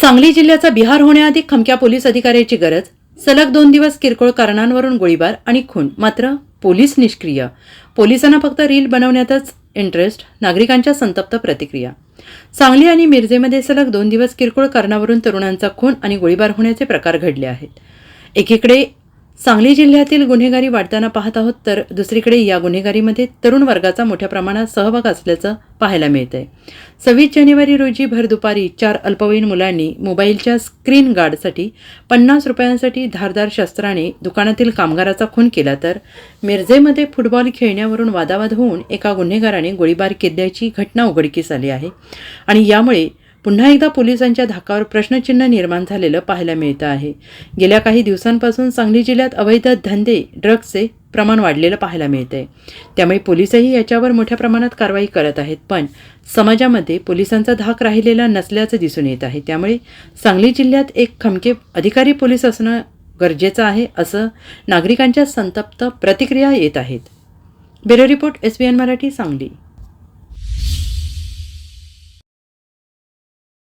सांगली जिल्ह्याचा बिहार होण्याआधी खमक्या पोलीस अधिकाऱ्याची गरज सलग दोन दिवस किरकोळ कारणांवरून गोळीबार आणि खून मात्र पोलीस निष्क्रिय. पोलिसांना फक्त रील बनवण्यातच इंटरेस्ट नागरिकांच्या संतप्त प्रतिक्रिया. सांगली आणि मिरजेमध्ये सलग दोन दिवस किरकोळ कारणावरून तरुणांचा खून आणि गोळीबार होण्याचे प्रकार घडले आहेत. एकीकडे सांगली जिल्ह्यातील गुन्हेगारी वाढताना पाहत आहोत तर दुसरीकडे या गुन्हेगारीमध्ये तरुण वर्गाचा मोठ्या प्रमाणात सहभाग असल्याचं पाहायला मिळतंय. सव्वीस जानेवारी रोजी भर दुपारी चार अल्पवयीन मुलांनी मोबाईलच्या स्क्रीन गार्डसाठी पन्नास रुपयांसाठी धारदार शस्त्राने दुकानातील कामगाराचा खून केला तर मिरजेमध्ये फुटबॉल खेळण्यावरून वादावाद होऊन एका गुन्हेगाराने गोळीबार केल्याची घटना उघडकीस आली आहे. आणि यामुळे पुन्हा एकदा पोलिसांच्या धाकावर प्रश्नचिन्ह निर्माण झालेलं पाहायला मिळतं आहे. गेल्या काही दिवसांपासून सांगली जिल्ह्यात अवैध धंदे ड्रग्सचे प्रमाण वाढलेलं पाहायला मिळतंय. त्यामुळे पोलिसही याच्यावर मोठ्या प्रमाणात कारवाई करत आहेत पण समाजामध्ये पोलिसांचा धाक राहिलेला नसल्याचं दिसून येत आहे. त्यामुळे सांगली जिल्ह्यात एक खमके अधिकारी पोलीस असणं गरजेचं आहे असं नागरिकांच्या संतप्त प्रतिक्रिया येत आहेत. Bureau report S B N Marathi Sangli.